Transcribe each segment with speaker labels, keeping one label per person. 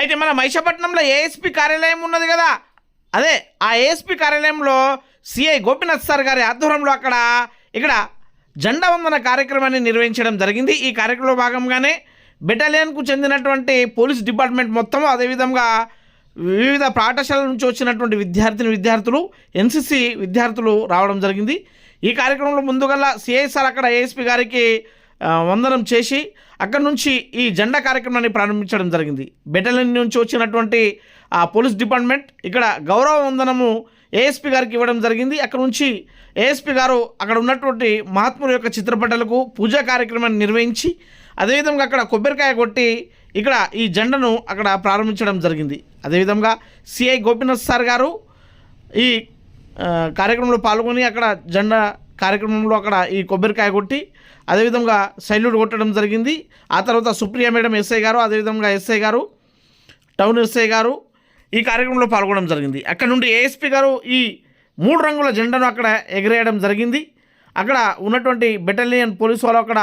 Speaker 1: అయితే మన మైషపట్నంలో ఏఎస్పీ కార్యాలయం ఉన్నది కదా. అదే ఆ ఏఎస్పీ కార్యాలయంలో సిఐ గోపినాథ్ సార్ గారి ఆధ్వర్యంలో అక్కడ ఇక్కడ జెండా వందన కార్యక్రమాన్ని నిర్వహించడం జరిగింది. ఈ కార్యక్రమంలో భాగంగానే బెటాలియన్కు చెందినటువంటి పోలీస్ డిపార్ట్మెంట్ మొత్తం అదేవిధంగా వివిధ పాఠశాలల నుంచి వచ్చినటువంటి విద్యార్థిని విద్యార్థులు ఎన్సిసి విద్యార్థులు రావడం జరిగింది. ఈ కార్యక్రమంలో ముందుగల్లా సిఐసార్ అక్కడ ఏఎస్పీ గారికి వందనం చేసి అక్కడి నుంచి ఈ జెండా కార్యక్రమాన్ని ప్రారంభించడం జరిగింది. బెటాలియన్ నుంచి వచ్చినటువంటి ఆ పోలీస్ డిపార్ట్మెంట్ ఇక్కడ గౌరవ వందనము ఏఎస్పీ గారికి ఇవ్వడం జరిగింది. అక్కడ నుంచి ఏఎస్పీ గారు అక్కడ ఉన్నటువంటి మహాత్ముల యొక్క చిత్రపటాలకు పూజా కార్యక్రమాన్ని నిర్వహించి అదేవిధంగా అక్కడ కొబ్బరికాయ కొట్టి ఇక్కడ ఈ జెండను అక్కడ ప్రారంభించడం జరిగింది. అదేవిధంగా సిఐ గోపీనాథ్ సార్ గారు ఈ కార్యక్రమంలో పాల్గొని అక్కడ జెండా కార్యక్రమంలో అక్కడ ఈ కొబ్బరికాయ కొట్టి అదేవిధంగా సైల్యూట్ కొట్టడం జరిగింది. ఆ తర్వాత సుప్రియ మేడం ఎస్ఐ గారు అదేవిధంగా ఎస్ఐ గారు టౌన్ ఎస్ఐ గారు ఈ కార్యక్రమంలో పాల్గొనడం జరిగింది. అక్కడ నుండి ఏఎస్పీ గారు ఈ మూడు రంగుల జెండాను అక్కడ ఎగరేయడం జరిగింది. అక్కడ ఉన్నటువంటి బెటాలియన్ పోలీసు వాళ్ళు అక్కడ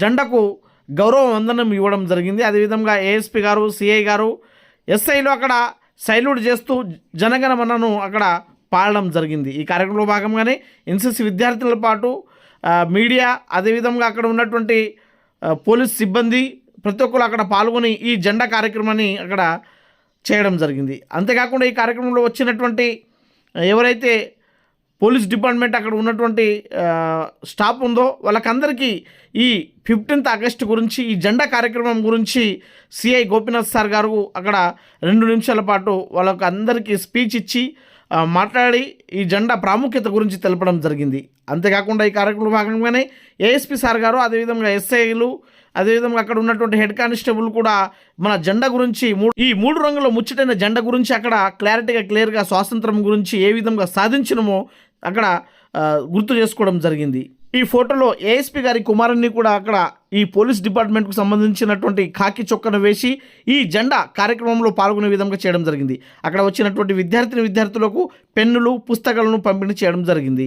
Speaker 1: జెండకు జెండాకు గౌరవ వందనం ఇవ్వడం జరిగింది. అదేవిధంగా ఏఎస్పీ గారు సిఐ గారు ఎస్ఐలు అక్కడ సైల్యూట్ చేస్తూ జనగణమనను అక్కడ పాడడం జరిగింది. ఈ కార్యక్రమంలో భాగంగానే ఎన్సిసి విద్యార్థులతో పాటు మీడియా అదేవిధంగా అక్కడ ఉన్నటువంటి పోలీస్ సిబ్బంది ప్రతి ఒక్కరు అక్కడ పాల్గొని ఈ జెండా కార్యక్రమాన్ని అక్కడ చేయడం జరిగింది. అంతేకాకుండా ఈ కార్యక్రమంలో వచ్చినటువంటి ఎవరైతే పోలీస్ డిపార్ట్మెంట్ అక్కడ ఉన్నటువంటి స్టాఫ్ ఉందో వాళ్ళకందరికీ ఈ ఫిఫ్టీన్త్ ఆగస్ట్ గురించి ఈ జెండా కార్యక్రమం గురించి సిఐ గోపీనాథ్ సార్ గారు అక్కడ రెండు నిమిషాల పాటు వాళ్ళకు అందరికీ స్పీచ్ ఇచ్చి మాట్లాడి ఈ జెండా ప్రాముఖ్యత గురించి తెలపడం జరిగింది. అంతేకాకుండా ఈ కార్యక్రమంలో భాగంగానే ఏఎస్పీ సార్ గారు అదేవిధంగా ఎస్ఐలు అదేవిధంగా అక్కడ ఉన్నటువంటి హెడ్ కానిస్టేబుల్ కూడా మన జెండా గురించి మూడు ఈ మూడు రంగుల ముచ్చటైన జెండా గురించి అక్కడ క్లారిటీగా క్లియర్గా స్వాతంత్రం గురించి ఏ విధంగా సాధించినమో అక్కడ గుర్తు చేసుకోవడం జరిగింది. ఈ ఫోటోలో ఏఎస్పీ గారి కుమారుణ్ణి కూడా అక్కడ ఈ పోలీస్ డిపార్ట్మెంట్కు సంబంధించినటువంటి కాకి చొక్కను వేసి ఈ జెండా కార్యక్రమంలో పాల్గొనే విధంగా చేయడం జరిగింది. అక్కడ వచ్చినటువంటి విద్యార్థిని విద్యార్థులకు పెన్నులు పుస్తకాలను పంపిణీ చేయడం జరిగింది.